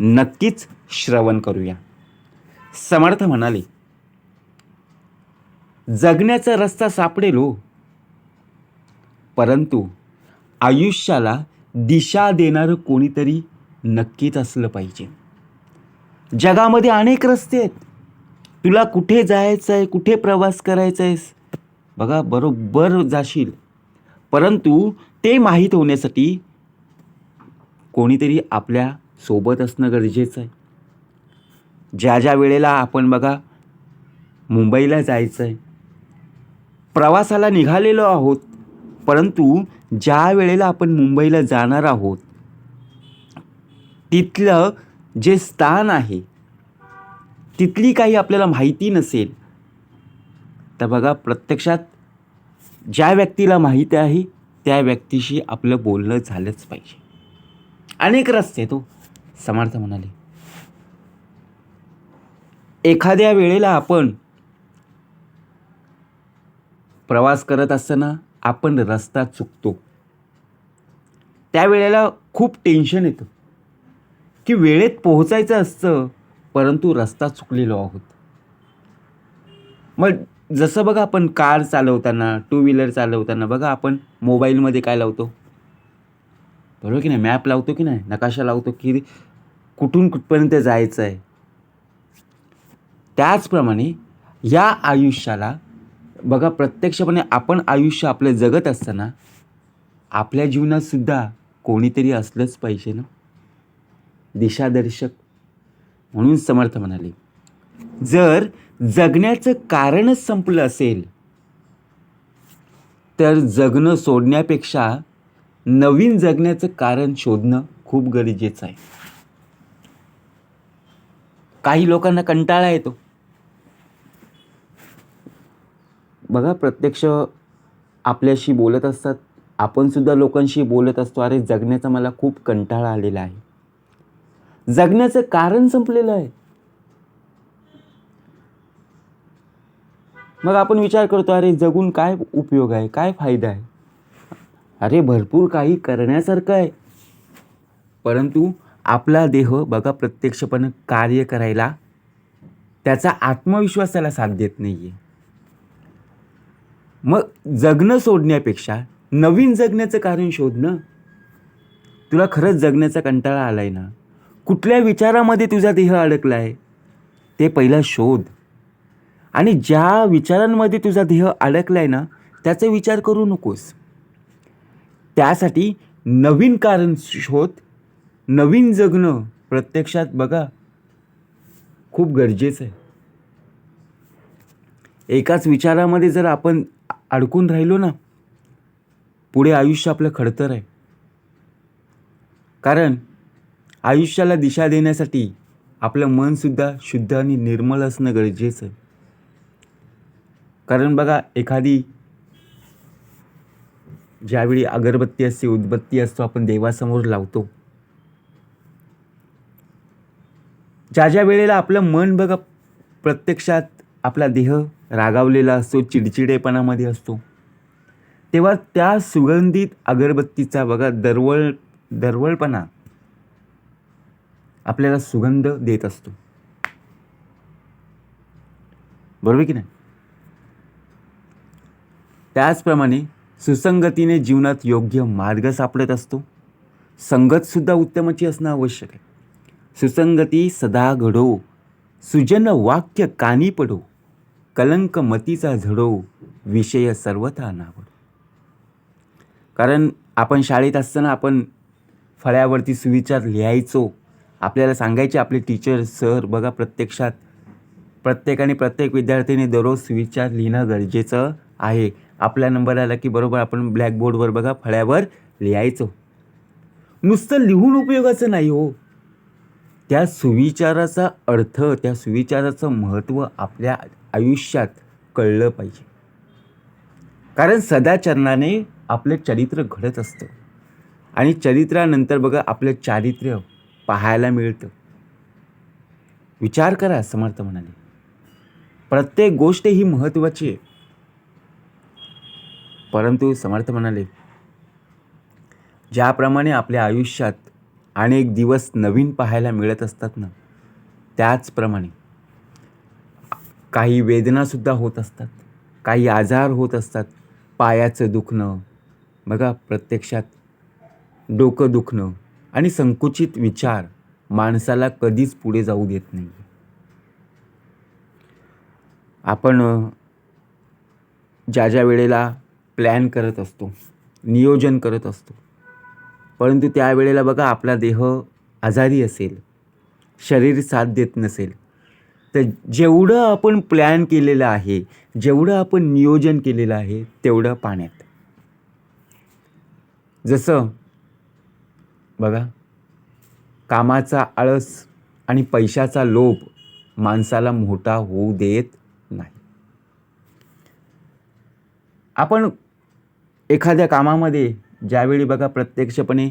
नक्कीच श्रवण करूया. समर्थ म्हणाले जगण्याचा रस्ता सापडेल हो. परंतु आयुष्याला दिशा देणारं कोणीतरी नक्कीच असलं पाहिजे. जगामध्ये अनेक रस्ते आहेत. तुला कुठे जायचं आहे कुठे प्रवास करायचा आहेस बघा बरोबर जाशील. परंतु ते माहीत होण्यासाठी कोणीतरी आपल्या सोबत असणं गरजेचं आहे. ज्या ज्या वेळेला आपण बघा मुंबईला जायचं आहे प्रवासाला निघालेलो आहोत परंतु ज्या वेळेला आपण मुंबईला जाणार आहोत तिथलं जे स्थान आहे तिथली काही आपल्याला माहिती नसेल तर बघा प्रत्यक्षात ज्या व्यक्तीला माहिती आहे त्या व्यक्तीशी आपलं बोलणं झालंच पाहिजे. अनेक रस्ते तो समर्थ म्हणाले. एखाद्या वेळेला आपण प्रवास करत असताना आपण रस्ता चुकतो. त्यावेळेला खूप टेन्शन येतं. की वेळेत पोहोचायचं असतं परंतु रस्ता चुकलेलो आहोत. मग जसं बघा आपण कार चालवताना टू व्हीलर चालवताना बघा आपण मोबाईलमध्ये काय लावतो? बरोबर की नाही? मॅप लावतो की नाही? नकाशा लावतो की कुठून कुठपर्यंत जायचं आहे? त्याचप्रमाणे या आयुष्याला बघा प्रत्यक्षपणे आपण आयुष्य आपलं जगत असताना आपल्या जीवनातसुद्धा कोणीतरी असलंच पाहिजे ना? दिशादर्शक म्हणून समर्थ म्हणाले. जर जगण्याचं कारणच संपलं असेल तर जगणं सोडण्यापेक्षा नवीन जगण्याचं कारण शोधणं खूप गरजेचं आहे. काही लोकांना कंटाळा येतो. बघा प्रत्यक्ष आपल्याशी बोलत असतात. आपण सुद्धा लोकांशी बोलत असतो. अरे जगण्याचा मला खूप कंटाळा आलेला आहे. जगण्याचं कारण संपलेलं आहे. मग आपण विचार करतो अरे जगून काय उपयोग आहे? काय फायदा आहे? अरे भरपूर काही करण्यासारखं आहे. परंतु आपला देह बघा प्रत्यक्षपणे कार्य करायला त्याचा आत्मविश्वास त्याला साथ देत नाही आहे मग जगणं सोडण्यापेक्षा नवीन जगण्याचं कारण शोधणं तुला खरंच जगण्याचा कंटाळा आला आहे ना? कुठल्या विचारामध्ये तुझा देह अडकला आहे ते पहिला शोध. आणि ज्या विचारांमध्ये तुझा देह अडकला आहे ना त्याचा विचार करू नकोस. त्यासाठी नवीन कारण शोध नवीन जगणं प्रत्यक्षात बघा खूप गरजेचं आहे. एकाच विचारामध्ये जर आपण अडकून राहिलो ना पुढे आयुष्य आपलं खडतर आहे. कारण आयुष्याला दिशा देण्यासाठी आपलं मनसुद्धा शुद्ध आणि निर्मळ असणं गरजेचं आहे. कारण बघा एखादी ज्यावेळी अगरबत्ती असते उदबत्ती असतो आपण देवासमोर लावतो ज्या ज्या वेळेला आपलं मन बघा प्रत्यक्षात आपला देह रागावलेला असतो चिडचिडेपणामध्ये असतो तेव्हा त्या सुगंधित अगरबत्तीचा बघा दरवळ दरवळपणा आपल्याला सुगंध देत असतो. बरोबर की नाही? त्याचप्रमाणे सुसंगतीने जीवनात योग्य मार्ग सापडत असतो. संगतसुद्धा उत्तमाची असणं आवश्यक आहे. सुसंगती सदा घडो सुजन वाक्य कानी पडो कलंक मतीचा झडो विषय सर्वथा नावडो. कारण आपण शाळेत असताना आपण फळ्यावरती सुविचार लिहायचो. आपल्याला सांगायचे आपले टीचर सर बघा प्रत्यक्षात प्रत्येकाने प्रत्येक विद्यार्थ्याने दररोज सुविचार लिहिणं गरजेचं आहे. आपला नंबर आला की बरोबर आपण ब्लॅकबोर्डवर बघा फळ्यावर लिहायचो. नुसतं लिहून उपयोगाचं नाही हो. त्या सुविचाराचा अर्थ त्या सुविचाराचं महत्त्व आपल्या आयुष्यात कळलं पाहिजे. कारण सदाचरणाने आपलं चरित्र घडत असतं. आणि चरित्रानंतर बघा आपलं चारित्र्य पाहायला मिळतं. विचार करा समर्थ म्हणाले प्रत्येक गोष्ट ही महत्त्वाची आहे. परंतु समर्थ म्हणाले ज्याप्रमाणे आपल्या आयुष्यात अनेक दिवस नवीन पाहायला मिळत असतात ना त्याचप्रमाणे काही वेदनासुद्धा होत असतात काही आजार होत असतात पायाचं दुखणं बघा प्रत्यक्षात डोकं दुखणं आणि संकुचित विचार माणसाला कधीच पुढे जाऊ देत नाही. आपण ज्या ज्या वेळेला प्लॅन करत असतो नियोजन करत असतो परंतु त्यावेळेला बघा आपला देह आजारी असेल शरीर साथ देत नसेल. तर जेवढं आपण प्लॅन केलेलं आहे जेवढं आपण नियोजन केलेलं आहे तेवढं पाण्यात. जसं बघा कामाचा आळस आणि पैशाचा लोभ माणसाला मोठा होऊ देत नाही. आपण एखाद्या कामामध्ये ज्यावेळी बघा प्रत्यक्षपणे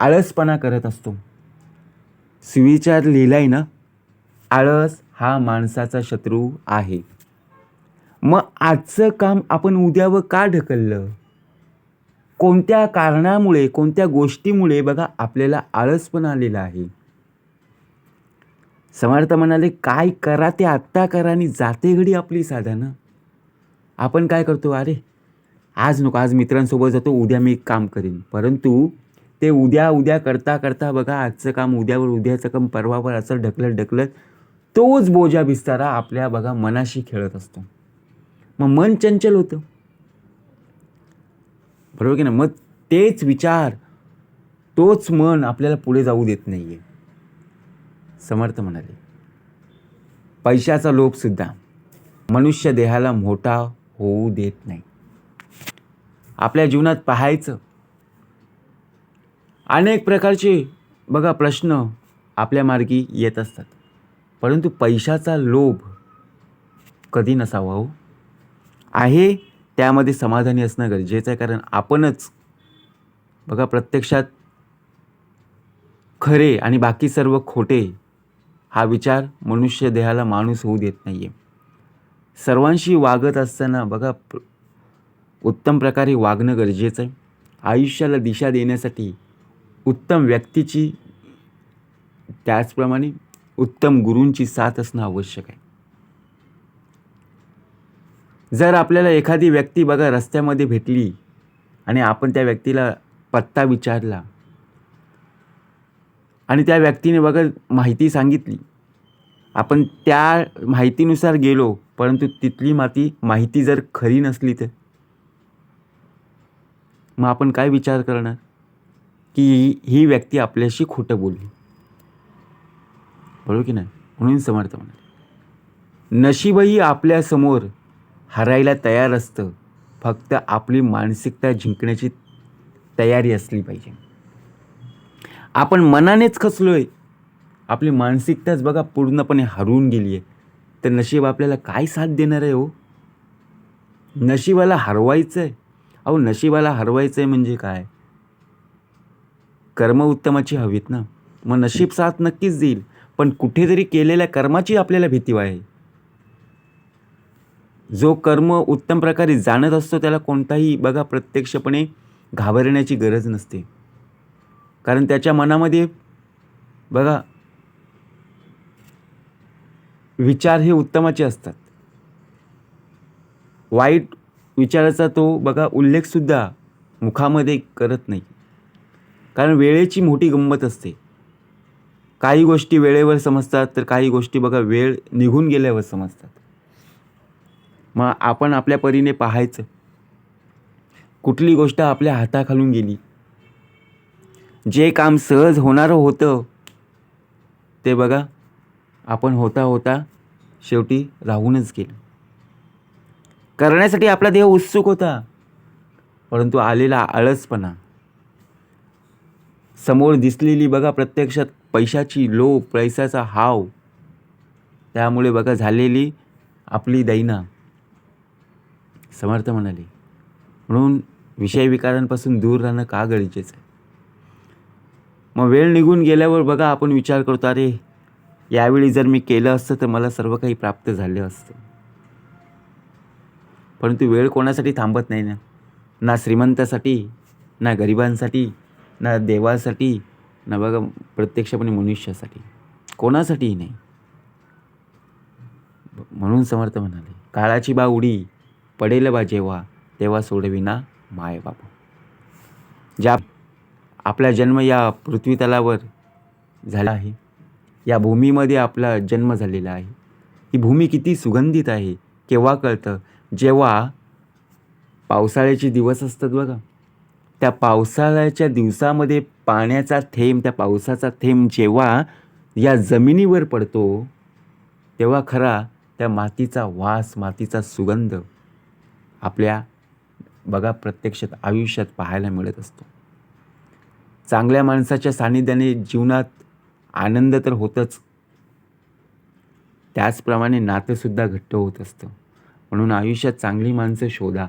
आळसपणा करत असतो. सुविचार लिहिलाय ना आळस हा माणसाचा शत्रू आहे. मग आजचं काम आपण उद्यावर का ढकललं? कोणत्या कारणामुळे कोणत्या गोष्टीमुळे बघा आपल्याला आळस पण आलेला आहे? समर्थ म्हणाले काय करा ते आत्ता करा आणि जाते घडी आपली साधनं. आपण काय करतो? अरे आज नको आज मित्रांसोबत जातो उद्या मी एक काम करीन. परंतु ते उद्या उद्या करता करता बघा आजचं काम उद्यावर उद्याचं काम परवावर असं ढकलत ढकलत तोच बोजा बिस्तारा आपल्या बघा मनाशी खेळत असतो. मग मन चंचल होतं. बरोबर की ना मग तेच विचार तोच मन आपल्याला पुढे जाऊ देत नाही आहे समर्थ म्हणाले. पैशाचा लोभसुद्धा मनुष्य देहाला मोठा होऊ देत नाही. आपल्या जीवनात पाहायचं. अनेक प्रकारचे बघा प्रश्न आपल्या मार्गी येत असतात. परंतु पैशाचा लोभ कधी नसावा हो. आहे त्यामध्ये समाधानी असणं गरजेचं आहे कारण आपणच बघा प्रत्यक्षात खरे आणि बाकी सर्व खोटे हा विचार मनुष्य देहाला माणूस होऊ देत नाही आहे सर्वांशी वागत असताना बघा प्र- उत्तम प्रकारे वागणं गरजेचं आहे. आयुष्याला दिशा देण्यासाठी उत्तम व्यक्तीची त्याचप्रमाणे उत्तम गुरूंची साथ असणं आवश्यक आहे. जर आपल्याला एखादी व्यक्ती बघा रस्त्यामध्ये भेटली आणि आपण त्या व्यक्तीला पत्ता विचारला आणि त्या व्यक्तीने बघा माहिती सांगितली. आपण त्या माहितीनुसार गेलो परंतु तिथली माती माहिती जर खरी नसली तर? मग आपण काय विचार करणार? की ही- व्यक्ती आपल्याशी खोटं बोलली. बरोबर की नाही? म्हणून समर्थ म्हणाले. नशीबही आपल्यासमोर हरायला तयार असतं. फक्त आपली मानसिकता जिंकण्याची तयारी असली पाहिजे. आपण मनानेच खचलोय. आपली मानसिकताच बघा पूर्णपणे हरवून गेली आहे तर नशीब आपल्याला काय साथ देणार आहे हो? नशिबाला हरवायचं आहे अहो नशिबाला हरवायचं आहे म्हणजे काय? कर्म उत्तमाची हवीत ना? मग नशीब साथ नक्कीच देईल पण कुठेतरी केलेल्या कर्माची आपल्याला भीती आहे जो कर्म उत्तम प्रकारे जाणत असतो त्याला कोणताही बघा प्रत्यक्षपणे घाबरण्याची गरज नसते. कारण त्याच्या मनामध्ये बघा विचार हे उत्तमाचे असतात. वाईट विचाराचा तो बघा उल्लेखसुद्धा मुखामध्ये करत नाही. कारण वेळेची मोठी गंमत असते. काही गोष्टी वेळेवर समजतात तर काही गोष्टी बघा वेळ निघून गेल्यावर समजतात. मग आपण आपल्या परीने पाहायचं. कुठली गोष्ट आपल्या हाताखालून गेली. जे काम सहज होणारं होतं ते बघा आपण होता होता शेवटी राहूनच गेलं. करण्यासाठी आपला देह उत्सुक होता. परंतु आलेला आळसपणा. समोर दिसलेली बघा प्रत्यक्षात पैशाची लोभ पैशाचा हाव. त्यामुळे बघा झालेली आपली दैना. समर्थ म्हणाले. म्हणून विषय विकारांपासून दूर राहणं का गरजेचं आहे? मग वेळ निघून गेल्यावर बघा आपण विचार करतो अरे यावेळी जर मी केलं असतं तर मला सर्व काही प्राप्त झालं असतं. परंतु वेळ कोणासाठी थांबत नाही ना. ना श्रीमंतासाठी ना गरिबांसाठी ना देवासाठी ना बघा प्रत्यक्षपणे मनुष्यासाठी. कोणासाठीही नाही. म्हणून समर्थ म्हणाले काळाची बा उडी पडेल बा जेव्हा तेव्हा सोडविना माय बाबा ज्या आपला जन्म या पृथ्वीतलावर झाला आहे या भूमीमध्ये आपला जन्म झालेला आहे. ही भूमी किती सुगंधित आहे केव्हा कळतं? जेव्हा पावसाळ्याचे दिवस असतात बघा त्या पावसाळ्याच्या दिवसामध्ये पाण्याचा थेंब त्या पावसाचा थेंब जेव्हा या जमिनीवर पडतो तेव्हा खरा त्या मातीचा वास मातीचा सुगंध आपल्या बघा प्रत्यक्षात आयुष्यात पाहायला मिळत असतो. चांगल्या माणसाच्या सान्निध्याने जीवनात आनंद तर होतच. त्याचप्रमाणे नातंसुद्धा घट्ट होत असतं. म्हणून आयुष्यात चांगली माणसं शोधा.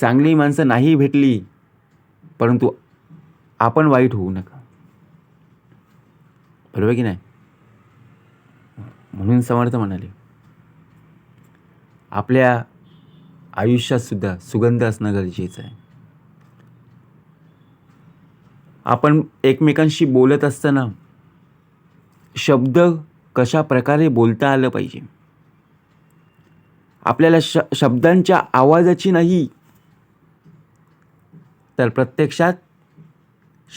चांगली माणसं नाही भेटली परंतु आपण वाईट होऊ नका. बरोबर की नाही? म्हणून समर्थ म्हणाले. आपल्या आयुष्यात सुद्धा सुगंध असणं गरजेचं आहे. आपण एकमेकांशी बोलत असताना शब्द कशा प्रकारे बोलता आलं पाहिजे? आपल्याला श शब्दांच्या आवाजाची नाही. तर प्रत्यक्षात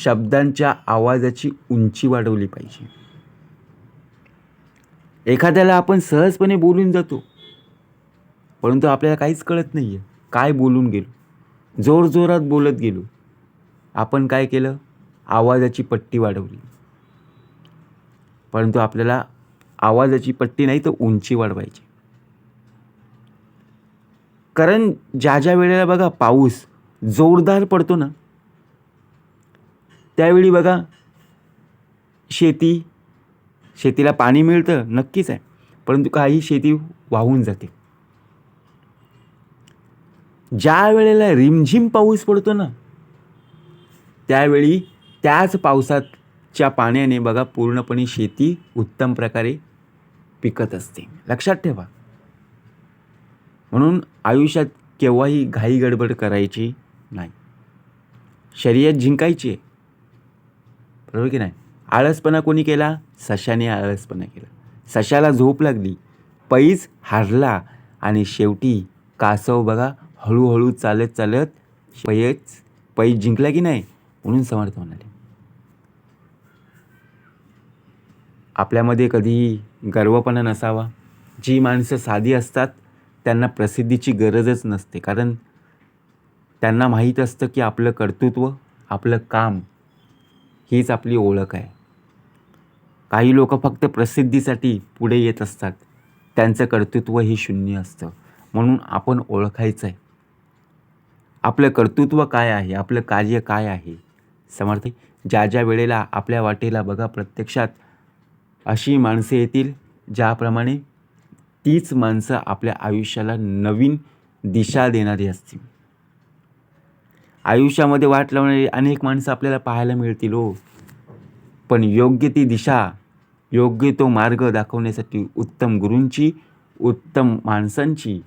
शब्दांच्या आवाजाची उंची वाढवली पाहिजे. एखाद्याला आपण सहजपणे बोलून जातो परंतु आपल्याला काहीच कळत नाही आहे काय बोलून गेलो? जोरजोरात बोलत गेलो. आपण काय केलं? आवाजाची पट्टी वाढवली. परंतु आपल्याला आवाजाची पट्टी नाही तर उंची वाढवायची. कारण ज्या ज्या वेळेला बघा पाऊस जोरदार पडतो ना त्यावेळी बघा शेती शेतीला पाणी मिळतं नक्कीच आहे. परंतु काही शेती वाहून जाते. ज्या वेळेला रिमझिम पाऊस पडतो ना त्यावेळी त्याच पावसाच्या पाण्याने बघा पूर्णपणे शेती उत्तम प्रकारे पिकत असते. लक्षात ठेवा. म्हणून आयुष्यात केव्हाही घाई गडबड करायची नाही. शर्यत जिंकायची आहे. बरोबर की नाही? आळसपणा कोणी केला? सशाने आळसपणा केला. सशाला झोप लागली. पैज हारला आणि शेवटी कासव बघा हळूहळू चालत चालत पैच पैज जिंकला की नाही? म्हणून समर्थ म्हणाले. आपल्यामध्ये कधीही गर्वपणा नसावा. जी माणसं साधी असतात त्यांना प्रसिद्धीची गरजच नसते. कारण त्यांना माहीत असतं की आपलं कर्तृत्व आपलं काम हीच आपली ओळख आहे. काही लोक फक्त प्रसिद्धीसाठी पुढे येत असतात. त्यांचं कर्तृत्व हे शून्य असतं. म्हणून आपण ओळखायचं आहे. आपलं कर्तृत्व काय आहे? आपलं कार्य काय आहे? समर्थ ज्या ज्या वेळेला आपल्या वाटेला बघा प्रत्यक्षात अशी माणसं येतील ज्याप्रमाणे तीच माणसं आपल्या आयुष्याला नवीन दिशा देणारी असतील. आयुष्यामध्ये वाट लावणारी अनेक माणसं आपल्याला पाहायला मिळतील हो. पण योग्य ती दिशा योग्य तो मार्ग दाखवण्यासाठी उत्तम गुरूंची उत्तम माणसांची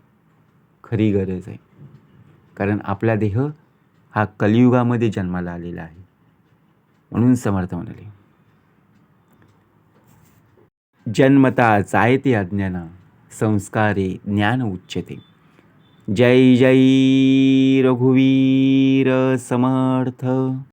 खरी गरज आहे. कारण आपला देह हा कलियुगामध्ये जन्माला आलेला आहे. म्हणून समर्थ म्हणाले जन्मता जायते अज्ञाना. संस्कारे ज्ञान उच्यते. जय जय रघुवीर समर्थ.